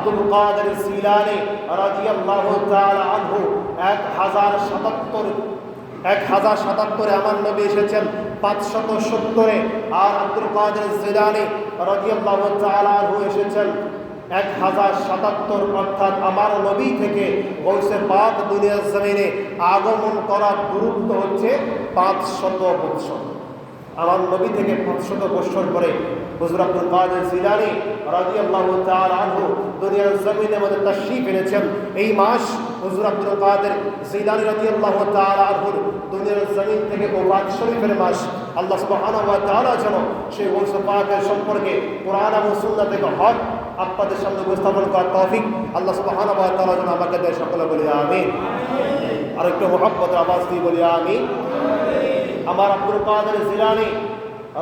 আব্দুল কাদের সিলানি রাদিয়াল্লাহু তাআলা আনহু এক হাজার সাতাত্তর, এক হাজার সাতাত্তরে আমার নবী এসেছেন, পাঁচশত সত্তরে। আর আব্দুল কাদের জিলানি রাদিয়াল্লাহু তাআলা আনহু এসেছেন, এক হাজার সাতাত্তর। অর্থাৎ আমার নবী থেকে বলছে, পাক দুনিয়ার জমিনে আগমন করার দূরত্ব হচ্ছে পাঁচ শত বৎসর। আমার নবী থেকে পাঁচশত বৎসর পরে হুজুর আব্দুল কাদের জিলানি রাদিয়াল্লাহু তাআলা আনহু দুনিয়ার জমিনের মধ্যে তাশরীফ এনেছেন। এই মাস হুজুর আব্দুল কাদের জিলানি রাদিয়াল্লাহু তাআলা আনহু দুনিয়ার জমিন থেকে ওবাদ শরীফের মাস। আল্লাহ তাআলা যেন সেই ওয়াস পাকের সম্পর্কে কোরআন এবং সুন্নাহ থেকে হক আপনাদের সামনে উপস্থাপন করার তৌফিক আল্লাহ সুবহানাহু ওয়া তাআলা যেন আমাকে দেয়। সকলে বলি আমিন। আর একটু মোহাম্মদ আওয়াজ দিয়ে বলি আমিন। আমার আব্দুল কাদের জিলানি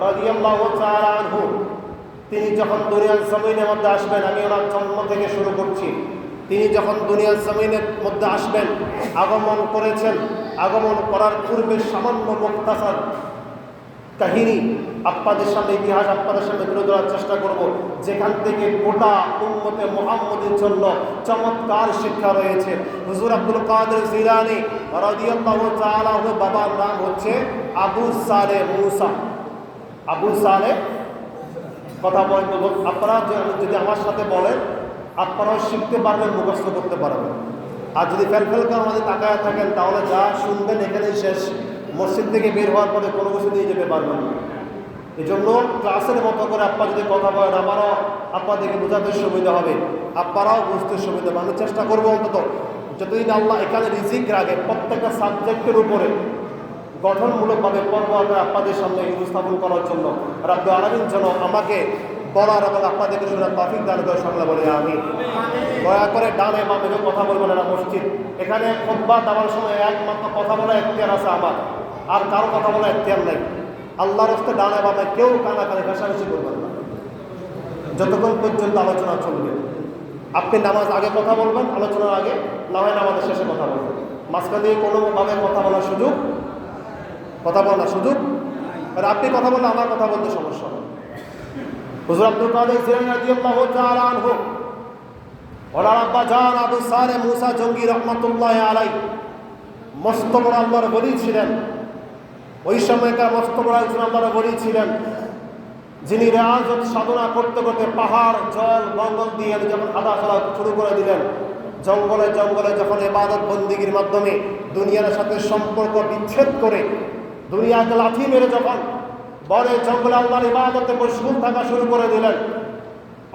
রাহু তিনি যখন দুনিয়ার জমিনের মধ্যে আসবেন, আমি ওনার জন্ম থেকে শুরু করছি। তিনি যখন দুনিয়ার জমিনের মধ্যে আসবেন, আগমন করেছেন, আগমন করার পূর্বে সামান্য মুক্তাসার কাহিনী আপনাদের সামনে, ইতিহাস আপনাদের সামনে তুলে ধরার চেষ্টা করব। যেখান থেকে গোটা উম্মতে মোহাম্মদের জন্য চমৎকার শিক্ষা রয়েছে। হুজুর আব্দুল কাদের জিলানি রাদিয়াল্লাহু বাবার নাম হচ্ছে আবু সালে মুসা। আবু সালে? কথা বলতে আপনারা যদি আমার সাথে বলেন, আপনারাও শিখতে পারবেন, মুখস্থ করতে পারবেন। আর যদি ফেল ফেল করে আমাদের তাকায় থাকেন, তাহলে যা শুনবেন এখানেই শেষ। মসজিদ থেকে বের হওয়ার পরে কোনো কিছু নিয়ে যেতে পারবেন না। এই জন্য ক্লাসের মতো করে আপনার যদি কথা বলেন, আমারও আপনাদেরকে বোঝাতে সুবিধা হবে। আপনারাও বুঝতে সুবিধা হবে। আমি চেষ্টা করব অন্তত যতদিন আল্লাহ এখানে রিজিক রাখে, প্রত্যেকটা সাবজেক্টের উপরে গঠনমূলকভাবে পর্ব আমরা আপনাদের সামনে উপস্থাপন করার জন্য রাব্দু আলমিন যেন আমাকে বলার এবং আপনাদেরকে শোনার টপিক দান করে সকলে বলে আমি দয়া করে ডানে বামে কথা বলবেন না মসজিদ। এখানে খোদ্া দেওয়ার সময় একমাত্র কথা বলা এখতিয়ার আছে আমার। আর কারও কথা বলা এখতিয়ার নেই। আল্লাহর হস্তে ডানে বামে কেউ কানা কানাকানি, ঘাসাঘাসি করবেন না। যতক্ষণ পর্যন্ত আলোচনা চলবে। আপনি নামাজ আগে কথা বলবেন, আলোচনার আগে না হয় নামাজের শেষে কথা বলবেন। মাঝখান দিয়ে কোনোভাবে কথা বলার সুযোগ, কথা বলার সুযোগ। আর আপনি কথা বললে আমার কথা বলতে সমস্যা হবে। হুজুর আব্দুল কাদের জিলানী রাদিয়াল্লাহু তাআলা আনহু, ওনার আব্বা জান আবু সালে মুসা জঙ্গি রহমাতুল্লাহ আলাই মস্ত বড় আল্লাহর বলি ছিলেন। ওই সময়কার মস্ত বড় একজন আল্লাহর বলি ছিলেন, যিনি রেয়াজত সাধনা করতে করতে পাহাড়, জল বঙ্গল দিয়ে যখন হাঁটা চলা শুরু করে দিলেন, জঙ্গলে জঙ্গলে যখন এবাদত বন্দিগির মাধ্যমে দুনিয়ার সাথে সম্পর্ক বিচ্ছেদ করে, দুনিয়াকে লাথি মেরে যখন বনে জঙ্গলে আল্লাহর ইবাদতে মশগুল থাকা শুরু করে দিলেন,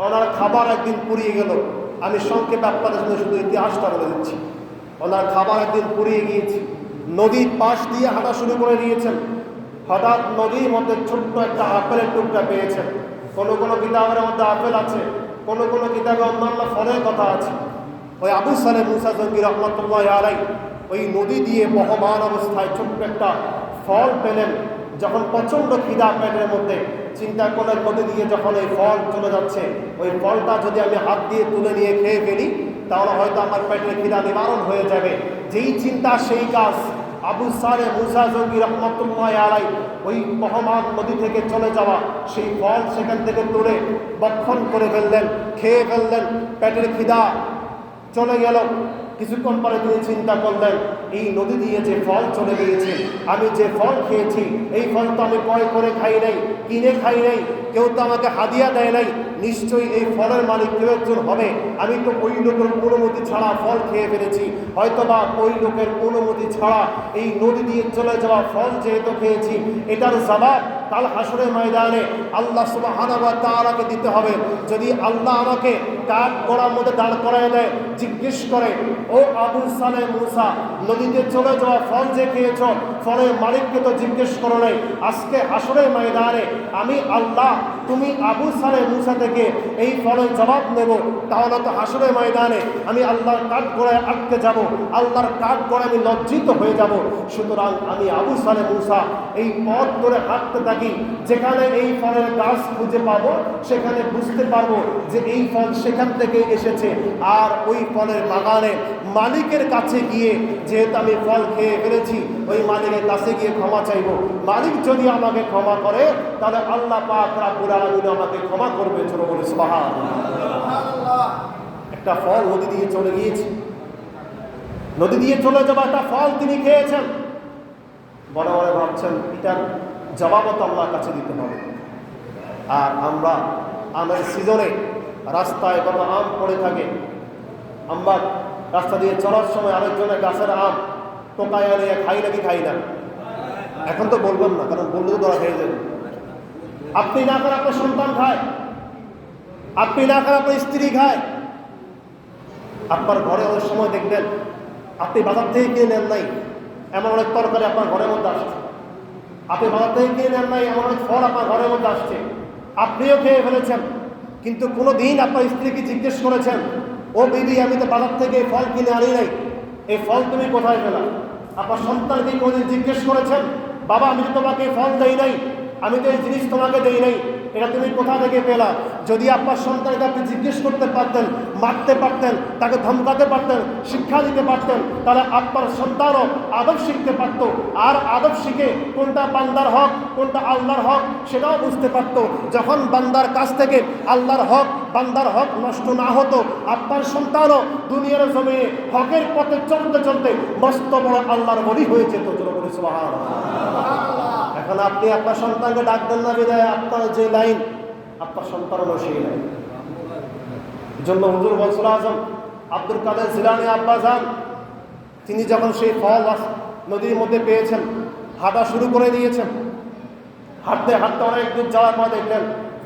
ওনার খাবার একদিন পুড়িয়ে গেল। আমি সংক্ষেপে আপনাদের সাথে শুধু ইতিহাসটা বলে দিচ্ছি। ওনার খাবার একদিন পুড়িয়ে গিয়েছি। নদীর পাশ দিয়ে হাঁটা শুরু করে দিয়েছেন। হঠাৎ নদীর মধ্যে ছোট্ট একটা আপেলের টুকরা পেয়েছেন। কোনো কোনো কিতাবের মধ্যে আপেল আছে, কোনো কোনো কিতাবে অন্যান্য ফলের কথা আছে। ওই আবু সালে মুসা জঙ্গি রহমতুল্লাহ আলাই ওই নদী দিয়ে বহমান অবস্থায় ছোট্ট একটা ফল পেলেন। যখন প্রচণ্ড খিদা পেটের মধ্যে চিন্তা করলেন নদী দিয়ে যখন এই ফল চলে যাচ্ছে, ওই ফলটা যদি আমি হাত দিয়ে তুলে নিয়ে খেয়ে ফেলি তাহলে হয়তো আমার পেটের খিদা নিবারণ হয়ে যাবে। যেই চিন্তা, সেই কাজ। আবু সারে মুসা জঙ্গি রহমতুল্লাহ আলাই ওই মহমান নদী থেকে চলে যাওয়া, সেই ফল সেখান থেকে তুলে বক্ষণ করে ফেললেন, খেয়ে ফেললেন, পেটের খিদা চলে গেল। কিছুক্ষণ পরে তিনি চিন্তা করলেন, এই নদী দিয়ে যে ফল চলে গিয়েছে, আমি যে ফল খেয়েছি, এই ফল তো আমি ক্রয় করে খাই নাই, কিনে খাই নাই, কেউ তো আমাকে হাদিয়া দেয় নাই, নিশ্চয়ই এই ফলের মালিক কেউ একজন হবে। আমি তো ওই লোকের অনুমতি ছাড়া ফল খেয়ে ফেলেছি। হয়তোবা ওই লোকের অনুমতি ছাড়া এই নদী দিয়ে চলে যাওয়া ফল যেহেতু খেয়েছি, এটার জবাব কাল হাসরের ময়দানে আল্লাহ সুবহানাহু ওয়া তাআলাকে দিতে হবে। যদি আল্লাহ আমাকে কাঠ করার মধ্যে দাঁড় করায় দেয়, জিজ্ঞেস করে, ও আবু সালে মুসা, নদীতে চলে যাওয়া ফল যে খেয়েছ? ফলের মালিককে তো জিজ্ঞেস করো নাই, আজকে হাসরের ময়দানে আমি আল্লাহ, তুমি আবু সালে মুসা থেকে এই ফলের জবাব নেব। তাহলে তো হাসরের ময়দানে আমি আল্লাহর কাঠ গড়ায় আটকে যাব, আল্লাহর কাঠ গড়ায় আমি লজ্জিত হয়ে যাব। সুতরাং আমি আবু সালে মুসা এই পথ ধরে হাঁটতে থাকি, যেখানে এই ফলের গাছ খুঁজে পাবো, সেখানে বুঝতে পারব যে এই ফল সেখান থেকে এসেছে। আর ওই ফলের বাগানে মালিকের কাছে গিয়ে যেহেতু আমি ফল খেয়ে ফেলেছি, ওই মালিকের কাছে গিয়ে ক্ষমা চাইব। মালিক যদি আমাকে ক্ষমা করে, তাহলে আল্লাহ পাক রাব্বুল আলামিন আমাকে ক্ষমা করবে ছোট বলে একটা ফল নদী দিয়ে চলে গিয়েছে। নদী দিয়ে চলে যাওয়া একটা ফল তিনি খেয়েছেন। বড় বড় ভাবছেন, এটার জবাবও তো আল্লাহর কাছে দিতে হবে। আর আমরা আমের সিজনে রাস্তায় কত আম পড়ে থাকে। আমরা রাস্তা দিয়ে চলার সময় আরেকজনের গাছের আম টোকায় আনিয়ে খাই নাকি খাই না? এখন তো বলবেন না, কারণ বললে তো ধরা খেয়ে যাবে। আপনি না করে আপনার সন্তান খায়, আপনি না করে আপনার স্ত্রী খায়। আপনার ঘরে অনেক সময় দেখবেন, আপনি বাজার থেকে কিনে নেন নাই, এমন অনেক তরকারি আপনার ঘরের মধ্যে আসছে। আপনি বাজার থেকে কিনে নেন নাই, এমন অনেক ফল আপনার ঘরের মধ্যে আসছে। আপনিও খেয়ে ফেলেছেন। কিন্তু কোনো দিন আপনার স্ত্রীকে জিজ্ঞেস করেছেন, ও দিদি আমি তো বাজার থেকে এই ফল কিনে আনি নাই। এই ফল তুমি কোথায় পেলা? আপনার সন্তানকে কোনোদিন জিজ্ঞেস করেছেন, বাবা, আমি তো তোমাকে ফল দেই নাই। আমি তো এই জিনিস তোমাকে দেই নাই। এটা তুমি কোথা থেকে পেলা? যদি আপনার সন্তানকে আপনি জিজ্ঞেস করতে পারতেন, মারতে পারতেন, তাকে ধমকাতে পারতেন, শিক্ষা দিতে পারতেন, তাহলে আপনার সন্তানও আদব শিখতে পারত। আর আদব শিখে কোনটা বান্দার হক, কোনটা আল্লাহর হক, সেটাও বুঝতে পারত। যখন বান্দার কাছ থেকে আল্লাহর হক, বান্দার হক নষ্ট না হতো, আপনার সন্তানও দুনিয়ার জমিনে হকের পথে চলতে চলতে মস্ত বড় আল্লাহর বলি হয়েছে তো জোর বলি এখন আপনি আপনার সন্তানকে ডাক দেন না বিদায়, আপনার যে লাইন, আপনার সন্তানও সেই লাইন। জন্য হুজুর বলসুল আজম, আব্দুল কাদের জিলানি আব্বা যান তিনি যখন সেই ফল নদীর মধ্যে পেয়েছেন, হাঁটা শুরু করে দিয়েছেন, হাঁটতে হাঁটতে অনেক দূর যাওয়ার পর দেখলেন,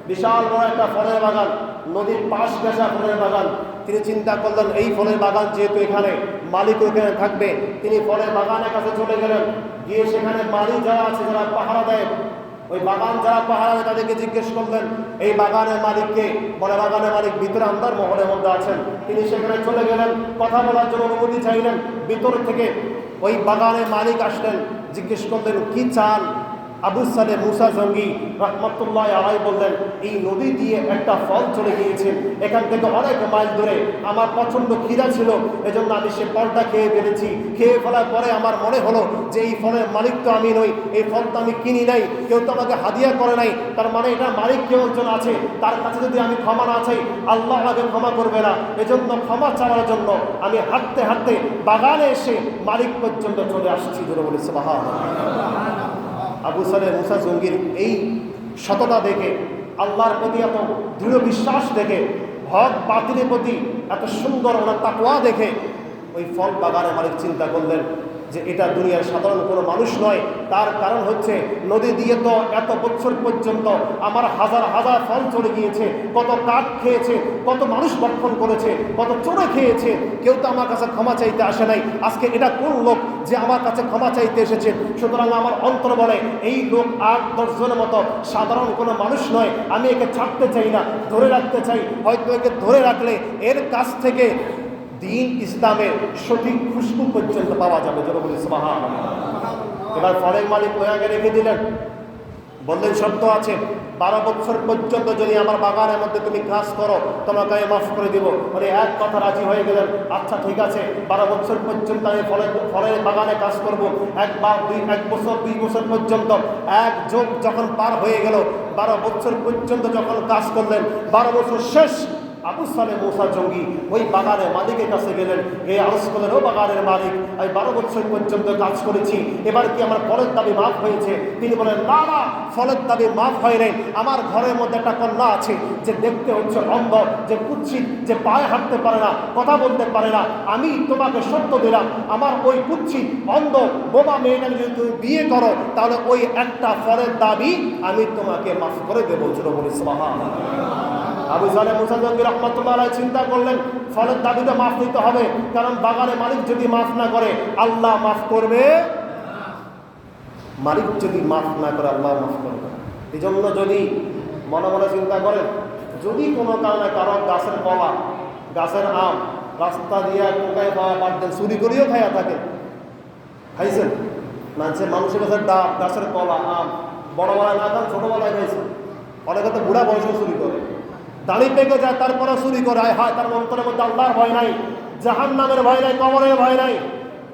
বিশাল বড় একটা ফলের বাগান, নদীর পাশ গেছা ফলের বাগান। তিনি চিন্তা করলেন, এই ফলের বাগান যেহেতু এখানে মালিক ওখানে থাকবে, তিনি ফলের বাগানের কাছে চলে গেলেন। গিয়ে সেখানে মালিক যারা আছে, যারা পাহারা দেয়, ওই বাগান যারা পাহারা দেয়, তাদেরকে জিজ্ঞেস করলেন, এই বাগানের মালিককে বলে, বাগানের মালিক ভিতরে আন্দার মহলের মধ্যে আছেন। তিনি সেখানে চলে গেলেন, কথা বলার জন্য অনুমতি চাইলেন। ভিতর থেকে ওই বাগানের মালিক আসলেন, জিজ্ঞেস করলেন, কি চান আবু সালে মুসা জঙ্গি রহমতুল্লাহ আলাই বললেন, এই নদী দিয়ে একটা ফল চলে গিয়েছে। এখান থেকে অনেক মাইল ধরে আমার প্রচণ্ড খিদা ছিল। এজন্য আমি সে ফলটা খেয়ে ফেলেছি। খেয়ে ফেলার পরে আমার মনে হলো যে এই ফলের মালিক তো আমি নই। এই ফল তো আমি কিনি নাই। কেউ তো আমাকে হাদিয়া করে নাই। তার মানে এটা মালিক কেউ একজন আছে। তার কাছে যদি আমি ক্ষমা না চাই, আল্লাহ আমাকে ক্ষমা করবে না। এজন্য ক্ষমা চাওয়ার জন্য আমি হাঁটতে হাঁটতে বাগানে এসে মালিক পর্যন্ত চলে আসছি। ধরে বলেছে বাহা আবু সালে মুসা জঙ্গির এই সততা দেখে, আল্লাহর প্রতি এত দৃঢ় বিশ্বাস দেখে, হক বাতিলের প্রতি এত সুন্দর ওনার তাকুয়া দেখে, ওই ফল বাগানের মালিক চিন্তা করলেন যে এটা দুনিয়ার সাধারণ কোনো মানুষ নয়। তার কারণ হচ্ছে নদী দিয়ে তো এত বছর পর্যন্ত আমার হাজার হাজার ফল চলে গিয়েছে, কত কাঠ খেয়েছে, কত মানুষ বক্ষণ করেছে, কত চোরে খেয়েছে। কেউ তো আমার কাছে ক্ষমা চাইতে আসে নাই। আজকে এটা কোন লোক যে আমার কাছে ক্ষমা চাইতে এসেছে? সুতরাং আমার অন্তর বলে, এই লোক আট দশজনের মতো সাধারণ কোনো মানুষ নয়। আমি একে ছাড়তে চাই না, ধরে রাখতে চাই। হয়তো একে ধরে রাখলে এর কাছ থেকে দিন ইসলামের সঠিক খুশবু পর্যন্ত পাওয়া যাবে যেন বলি এবার ফলের মালিক ওয়াকে রেখে দিলেন। বললেন, শর্ত আছে, বারো বছর পর্যন্ত যদি আমার বাগানের মধ্যে তুমি কাজ করো, তোমাকে আমি মাফ করে দিব। মানে এক কথা রাজি হয়ে গেলেন। আচ্ছা ঠিক আছে, বারো বছর পর্যন্ত আমি ফলের ফলের বাগানে কাজ করব। একবার দুই এক বছর, দুই বছর পর্যন্ত। এক যোগ যখন পার হয়ে গেল, বারো বছর পর্যন্ত যখন কাজ করলেন, বারো বছর শেষ আবু সালে মোসা জঙ্গি ওই বাগানের মালিকের কাছে গেলেন। এ আরস করলেন ও বাগানের মালিক, আমি বারো বছর পর্যন্ত কাজ করেছি। এবার কি আমার ফলের দাবি মাফ হয়েছে? তিনি বলেন, না না, ফলের দাবি মাফ হয় নাই। আমার ঘরের মধ্যে একটা কন্যা আছে, যে দেখতে হচ্ছে অন্ধ, যে কুচ্ছিত যে পায়ে হাঁটতে পারে না, কথা বলতে পারে না। আমি তোমাকে সত্য দিলাম, আমার ওই কুচ্ছিত অন্ধ বোবা মেয়েটাকে যদি তুমি বিয়ে করো, তাহলে ওই একটা ফলের দাবি আমি তোমাকে মাফ করে দেবো। ছিল বলি আবু সালে মুসাজঙ্গি রহমতুল্লাহ চিন্তা করলেন, ফলের দাবিতে মাফ দিতে হবে, কারণ বাগানে মালিক যদি মাফ না করে, আল্লাহ মাফ করবে মালিক যদি মাফ না করে, আল্লাহ মাফ করবে এই জন্য যদি মনে মনে চিন্তা করেন, যদি কোনো কারণে কারও গাছের কলা, গাছের আম রাস্তা দিয়ে কোকায় পাওয়া দেন চুরি করিও খাইয়া থাকে। খাইছেন? মানছে মানুষের কাছে ডাব, গাছের কলা, আম বড়বেলায় না খান ছোটোবেলায় খাইছে। অনেকে তো বুড়া বয়সেও চুরি করে। দাড়ি পেকে যায়, তারপরে চুরি করে আয়। হায়, তার অন্তরের মধ্যে আল্লাহর ভয় নাই জাহান নামের ভয় নাই, কবরের ভয় নাই।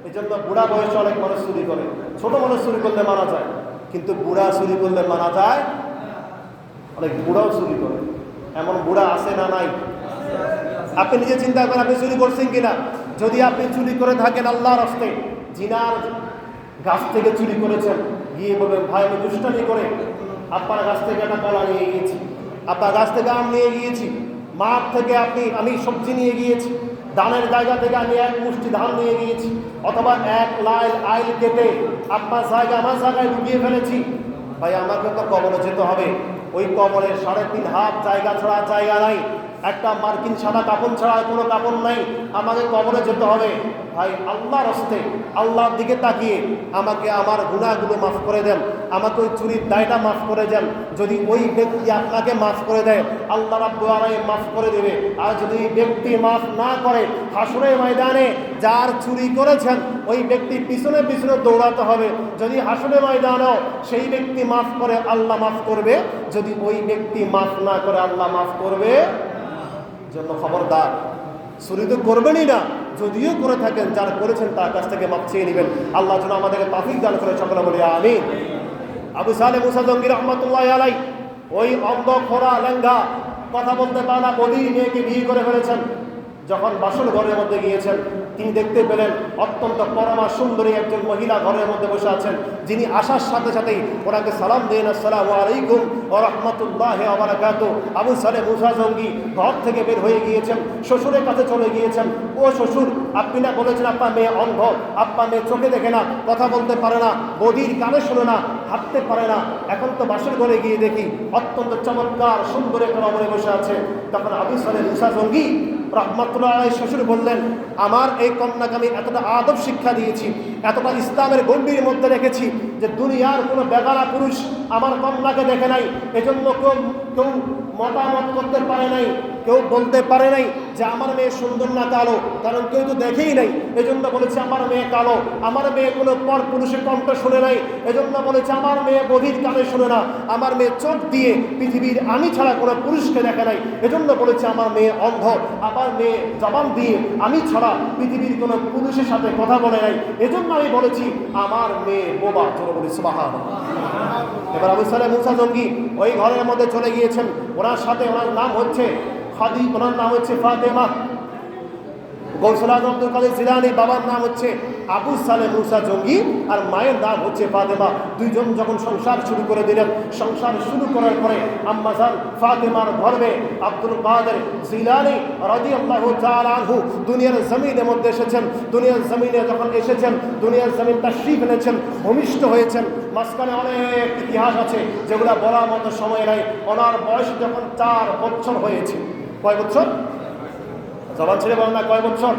এই জন্য বুড়া বয়সে অনেক মানুষ চুরি করে। ছোট মানুষ চুরি করলে মারা যায়, কিন্তু বুড়া চুরি করলে মারা যায় অনেক বুড়াও চুরি করে। এমন বুড়া আছে না নাই? আপনি নিজে চিন্তা করেন, আপনি চুরি করছেন কিনা? যদি আপনি চুরি করে থাকেন আল্লাহর হস্তে জিনার গাছ থেকে চুরি করেছেন, গিয়ে বলবেন, ভাই, আমি দুষ্টানি করে আপনার গাছ থেকে একটা কলা নিয়ে গিয়েছি। আপনার গাছ থেকে আম নিয়ে গিয়েছি, মাঠ থেকে আপনি, আমি সবজি নিয়ে গিয়েছি, ধানের জায়গা থেকে আমি এক মুষ্টি ধান নিয়ে গিয়েছি, অথবা এক লাইল আইল কেটে আপনার জায়গা, আমার জায়গায় ঢুকিয়ে ফেলেছি। ভাই, আমাকে তো কবরে যেতে হবে। ওই কবরের সাড়ে তিন হাফ জায়গা ছাড়া জায়গা নাই। একটা মার্কিন সাদা কাপড় ছাড়া কোনো কাপড় নাই। আমাকে কবরে যেতে হবে। ভাই, আল্লাহর হস্তে, আল্লাহর দিকে তাকিয়ে আমাকে আমার গুণাগুলো মাফ করে দেন। আমাকে ওই চুরির দায়টা মাফ করে দেন। যদি ওই ব্যক্তি আপনাকে মাফ করে দেয়, আল্লাহ আলামিন মাফ করে দেবে। আর যদি ব্যক্তি মাফ না করে হাসুরের ময়দানে যার চুরি করেছেন, ওই ব্যক্তি পিছনে পিছনে দৌড়াতে হবে। যদি হাসুরের ময়দানেও সেই ব্যক্তি মাফ করে, আল্লাহ মাফ করবে। যদি ওই ব্যক্তি মাফ না করে, আল্লাহ মাফ করবে। জন্য খবরদার। চুরি তো করবেনই না যদিও করে থাকেন, যার করেছেন তার কাছ থেকে মাপ চেয়ে নেবেন। আল্লাহ যেন আমাদেরকে তাফিক দান করে সকলে বলি আমি আবু সালে মুসা জঙ্গি রহমতুল্লাহ আলাই ওই অন্ধ খোরা লেঙ্গা, কথা বলতে পারা বলি মেয়েকে বিয়ে করে ফেলেছেন। যখন বাসন ঘরের মধ্যে গিয়েছেন, তিনি দেখতে পেলেন অত্যন্ত পরমা সুন্দরী একজন মহিলা ঘরের মধ্যে বসে আছেন, যিনি আসার সাথে সাথেই ওনাকে সালাম দেন আসসালামু আলাইকুম ও রহমতুল্লাহ আবরাকাত আবু সালে মুসা জঙ্গি ঘর থেকে বের হয়ে গিয়েছেন, শ্বশুরের কাছে চলে গিয়েছেন। ও শ্বশুর, আপনি না বলেছেন আপনার মেয়ে অন্ধ আপনার মেয়ে চোখে দেখে না, কথা বলতে পারে না বদির কানে শুনে না, হাঁটতে পারে না। এখন তো বাসের ঘরে গিয়ে দেখি অত্যন্ত চমৎকার সুন্দর একটা নগরে বসে আছে। তখন আবু সালে মুসা জঙ্গি রহমতুল্লাহ শ্বশুর বললেন, আমার এই কন্যাকে আমি এতটা আদব শিক্ষা দিয়েছি, এতটা ইসলামের গণ্ডির মধ্যে রেখেছি যে দুনিয়ার কোনো বেগারা পুরুষ আমার কন্যাকে দেখে নাই। এজন্য কেউ কেউ মতামত করতে পারে নাই, কেউ বলতে পারে নাই যে আমার মেয়ে সুন্দর না কালো, কারণ কেউ তো দেখেই নাই। এজন্য বলেছে, আমার মেয়ে কালো, আমার মেয়ে কোনো পর পুরুষের কণ্ঠ শুনে নাই। এজন্য বলেছে, আমার মেয়ে বধির কানে শুনে না, আমার মেয়ে চোখ দিয়ে পৃথিবীর আমি ছাড়া কোনো পুরুষকে দেখে নাই। এজন্য বলেছে, আমার মেয়ে অন্ধ, আমার মেয়ে জবান দিয়ে আমি ছাড়া পৃথিবীর কোনো পুরুষের সাথে কথা বলে নাই। এজন্য আমি বলেছি, আমার মেয়ে বোবা। চলো বলি সুবাহা এবার আবু সালে মুসা জঙ্গি ওই ঘরের মধ্যে চলে গিয়েছেন ওনার সাথে ওনার নাম হচ্ছে খাদি ওনার নাম হচ্ছে ফাতেমা। গৌসলাদ আব্দুল কাদের জিলানি বাবার নাম হচ্ছে আবু সালে মুসা জঙ্গি আর মায়ের নাম হচ্ছে ফাতেমা। দুইজন যখন সংসার শুরু করে দিলেন, সংসার শুরু করার পরে আম্মাজান ফাতেমার গর্বে আব্দুল কাদের জিলানি রাজি আল্লাহ আনহু দুনিয়ার জমিনের মধ্যে এসেছেন। দুনিয়ার জমিনে যখন এসেছেন, দুনিয়ার জমিন তাশরিফ এনেছেন, ভূমিষ্ঠ হয়েছেন। মাঝখানে অনেক ইতিহাস আছে যেগুলো বলার মতো সময় নাই। ওনার বয়স যখন চার বছর হয়েছে। কয় বছর? জবান ছেড়ে বলেন না, কয় বছর?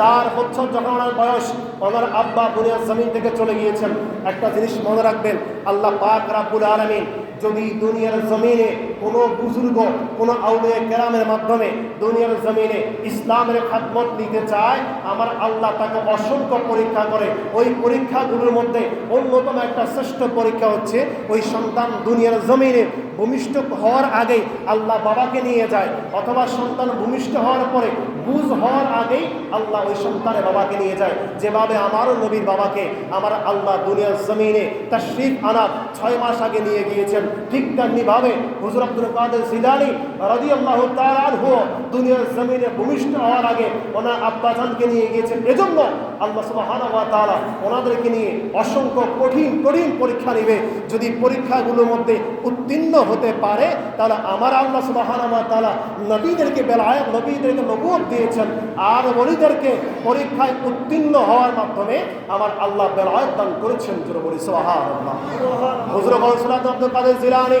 চার বছর যখন ওনার বয়স, ওনার আব্বা দুনিয়ার জমিন থেকে চলে গিয়েছেন। একটা জিনিস মনে রাখবেন, আল্লাহ পাক রাব্বুল আলমিন যদি দুনিয়ার জমিনে কোনো বুজুর্গ, কোনো আউলিয়া কেরামের মাধ্যমে দুনিয়ার জমিনে ইসলামের খাদমত নিতে চায়, আমার আল্লাহ তাকে অসংখ্য পরীক্ষা করে। ওই পরীক্ষাগুলোর মধ্যে অন্যতম একটা শ্রেষ্ঠ পরীক্ষা হচ্ছে, ওই সন্তান দুনিয়ার জমিনে ভূমিষ্ঠ হওয়ার আগে আল্লাহ বাবাকে নিয়ে যায়, অথবা সন্তান ভূমিষ্ঠ হওয়ার পরে বুঝ হওয়ার আগেই আল্লাহ ওই সন্তানের বাবাকে নিয়ে যায়। যেভাবে আমারও নবীর বাবাকে আমার আল্লাহ দুনিয়ার জমিনে তার শিখ আনার ছয় মাস আগে নিয়ে গিয়েছেন, ঠিক তেমনিভাবে হুজুর আব্দুল কাদের জিলানি রাজি আল্লাহ দুনিয়ার জমিনে ভূমিষ্ঠ হওয়ার আগে ওনার আব্বাজানকে নিয়ে গিয়েছেন এজন্য আল্লাহ সুবাহানা তাআলা ওনাদেরকে নিয়ে অসংখ্য কঠিন কঠিন পরীক্ষা নেবে। যদি পরীক্ষাগুলোর মধ্যে উত্তীর্ণ হতে পারে, তাহলে আমার আল্লাহ সুবাহানা তাআলা নবীদেরকে বেলায় নবীদেরকে নবুয়ত দিয়েছেন। আর বলিদেরকে পরীক্ষায় উত্তীর্ণ হওয়ার মাধ্যমে আমার আল্লাহ বেলায়ত দান করেছেন। জোরে বলি সুবহানাল্লাহ। হুজুর আব্দুল কাদের জিলানি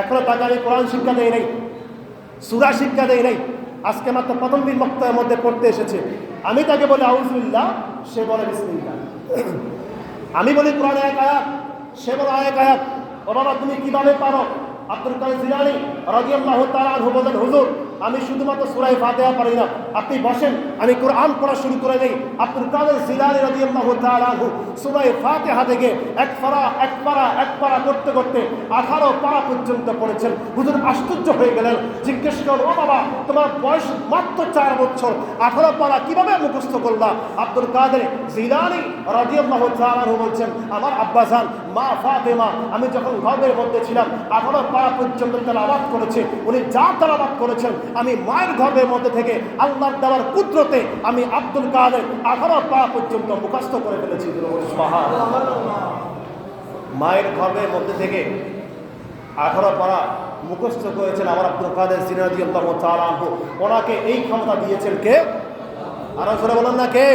এখনও তাকে আমি কোরআন শিক্ষা দেয় নাই, সুরা শিক্ষা দেয় নাই। আজকে মাত্র প্রথম দিন বক্তব্যের মধ্যে পড়তে এসেছে। আমি তাকে বলি আউজুল্লাহ সে বলে বিসমিল্লা আমি বলি, কোরআন এক আয়াত সে বলে আয়েক আয়াত ও বাবা, তুমি কীভাবে পারো? আব্দুল কাদের জিলানি রাজিয়াল্লাহ আনহু বলেন, হুজুর, আমি শুধুমাত্র সুরাই ফাতেহা পারি না আপনি বসেন, আমি কোরআন পড়া শুরু করে দেই। আব্দুল কাদের জিলানি রাদিয়াল্লাহু আনহু সুরাই ফাতিহা থেকে এক পারা এক পারা এক পারা করতে করতে আঠারো পারা পর্যন্ত পড়েছেন। হুজুর আশ্চর্য হয়ে গেলেন, জিজ্ঞেস করল ও বাবা, তোমার বয়স মাত্র চার বছর, আঠারো পারা কীভাবে মুখস্থ করলা? আব্দুল কাদের জিলানি রাদিয়াল্লাহু তাআলা বলছেন, আমার আব্বাজান মা ফাতেমা, আমি যখন গর্বের মধ্যে ছিলাম, আঠারো পারা পর্যন্ত তেলাবাদ করেছে। উনি যা তেলাবাদ করেছেন, আমি মায়ের গর্বের মধ্যে থেকে আল্লাহর দেওয়ার কুদরতে আমি আব্দুল কাদের আঠারো পা পর্যন্ত মুখস্থ করে ফেলেছি মায়ের গর্বের মধ্যে থেকে আঠারো পারা মুখস্থ করেছেন আমার আব্দুল কাদের সিনাজি আল্লাহ ওনাকে এই ক্ষমতা দিয়েছেন কে? আরও জোরে বলেন না কে?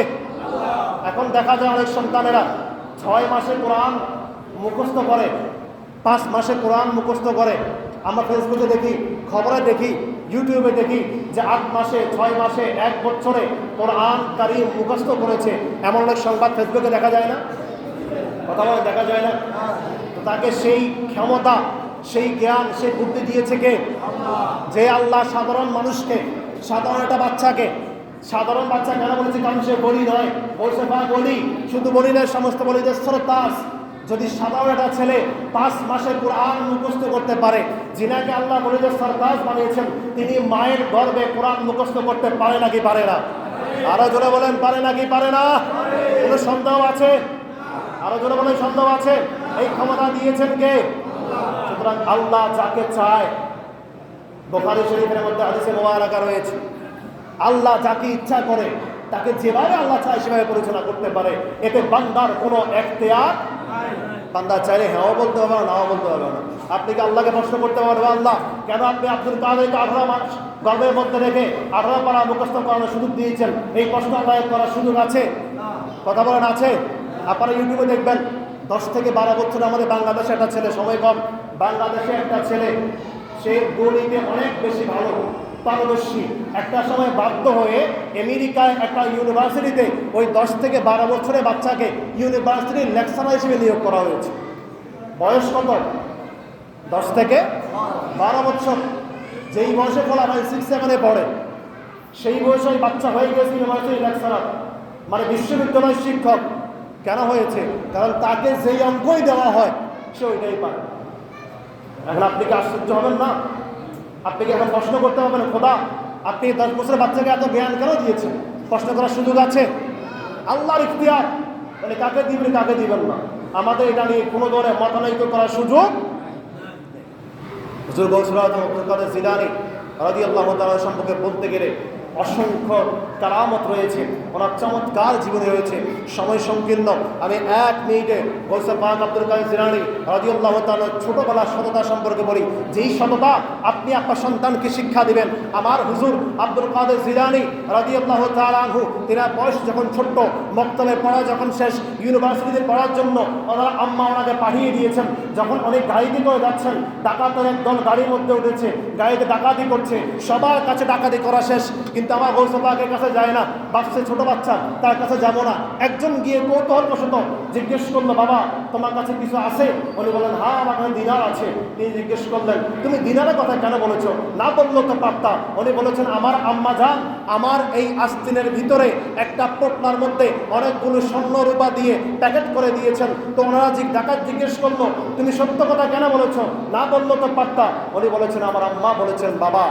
এখন দেখা যায় অনেক সন্তানেরা ছয় মাসে কোরআন মুখস্থ করে, পাঁচ মাসে কোরআন মুখস্থ করে। আমরা ফেসবুকে দেখি, খবরে দেখি ইউটিউবে দেখি যে আট মাসে, ছয় মাসে, এক বছরে কোরআন কারি মুখস্থ করেছে। এমন অনেক সংবাদ ফেসবুকে দেখা যায় না? কথা বলে দেখা যায় না? তাকে সেই ক্ষমতা, সেই জ্ঞান, সেই বুদ্ধি দিয়েছে কে? যে আল্লাহ সাধারণ মানুষকে, সাধারণ একটা বাচ্চাকে, সাধারণ বাচ্চা কেন বলেছে? কারণ সে বলি নয়। বলছে, বা বলি, শুধু বলি নয়, সমস্ত বলিদের শ্রোতাস। যদি সাধারণ একটা ছেলে পাঁচ মাসে কোরআন মুখস্থ করতে পারে, যিনাকে আল্লাহ বলিদের সরতাজ বানিয়েছেন, তিনি মায়ের গর্বে কোরআন মুখস্থ করতে পারে নাকি পারে না? আরও জোরে বলেন, পারে নাকি পারে না? কোনো সন্দেহ আছে? আরও জোরে বলেন, সন্দেহ আছে? এই ক্ষমতা দিয়েছেন কে? সুতরাং আল্লাহ যাকে চায়, বোখারি শরীফের মধ্যে আদিসে মোবারকা রয়েছে। আল্লাহ যাকে ইচ্ছা করে, তাকে যেভাবে আল্লাহ চায় সেভাবে পরিচালনা করতে পারে। এতে বান্দার কোনো এখতেয়ার বান্দা চাইলে হ্যাঁও বলতে হবে না, নাও বলতে হবে না। আপনি কি আল্লাহকে প্রশ্ন করতে পারবেন আল্লাহ? কেন আপনি আব্দুল কাদেরকে আঠারো মাস গর্বের মধ্যে রেখে আঠারো পারা মুখস্থ করানোর সুযোগ দিয়েছেন? এই প্রশ্ন আল্লাহ করার সুযোগ আছে? কথা বলেন, আছে? আপনারা ইউটিউবে দেখবেন, দশ থেকে বারো বছর আমাদের বাংলাদেশে একটা ছেলে, সময় কম। বাংলাদেশে একটা ছেলে, সে গণিতে অনেক বেশি ভালো। পারদর্শী। একটা সময় বাধ্য হয়ে আমেরিকায় একটা ইউনিভার্সিটিতে ওই দশ থেকে বারো বছরের বাচ্চাকে ইউনিভার্সিটির লেকচারার হিসেবে নিয়োগ করা হয়েছে। বয়স কত? দশ থেকে বারো বছর। যেই বয়সে ফলা হয় সিক্স সেভেনে পড়ে, সেই বয়সে ওই বাচ্চা হয়ে গেছে ইউনিভার্সিটি লেকচারার। মানে বিশ্ববিদ্যালয়ের শিক্ষক কেন হয়েছে? কারণ তাকে যেই অঙ্কই দেওয়া হয়, সে ওইটাই পারে এখন আপনি কি আশ্চর্য হবেন না? আপনি কি এখন প্রশ্ন করতে হবে না, খোদা। আপনি দশ বছরের বাচ্চাকে এত জ্ঞান কেন দিয়েছেন? প্রশ্ন করার সুযোগ আছে? আল্লাহর ইখতিয়ার। মানে কাকে দিবেন কাকে দিবেন না। আমাদের এটা নিয়ে কোনো ধরনের মতানৈক্য করার সুযোগ হুজুর আব্দুল কাদের জিলানি রাজি আল্লাহ সম্পর্কে বলতে গেলে অসংখ্য কারামত রয়েছে, ওনার চমৎকার জীবনে রয়েছে। সময় সংকীর্ণ। আমি এক মিনিটে গৌসা পাক আব্দুল কাদের জিলানি রাজি আল্লাহ তাআলার ছোটবেলার সততা সম্পর্কে বলি। যেই সততা আপনি আপনার সন্তানকে শিক্ষা দিবেন, আমার হুজুর আব্দুল কাদের জিলানি রাজি আল্লাহ তালাহু তিনার বয়স যখন ছোট্ট মক্তবে পড়া যখন শেষ, ইউনিভার্সিটিতে পড়ার জন্য ওনার আম্মা ওনাকে পাঠিয়ে দিয়েছেন। যখন অনেক গাড়িতে করে যাচ্ছেন, ডাকাতের একদল গাড়ির মধ্যে উঠেছে, গাড়িতে ডাকাতি করছে, সবার কাছে ডাকাতি করা শেষ। কিন্তু আমার গৌসপাকের কাছে যায় না। বাচ্চা ছোট বাচ্চা, তার কাছে যাব না। একজন গিয়ে কৌতূহলবশত জিজ্ঞেস করল, বাবা, তোমার কাছে কিছু আছে? উনি বললেন হ্যাঁ আমার কাছে দিনার আছে। তিনি জিজ্ঞেস করলেন, তুমি দিনারের কথা কেন বলেছ? না বলল তো পারতা উনি বলেছেন, আমার আম্মা যান আমার এই আস্তিনের ভিতরে একটা পোটনার মধ্যে অনেকগুলো স্বর্ণ রূপা দিয়ে প্যাকেট করে দিয়েছেন। তো ওনারা ডাকাত জিজ্ঞেস করল, তুমি সত্য কথা কেন বলেছ? না বলল তো পারতা উনি বলেছেন, আমার আম্মা বলেছেন, বাবা।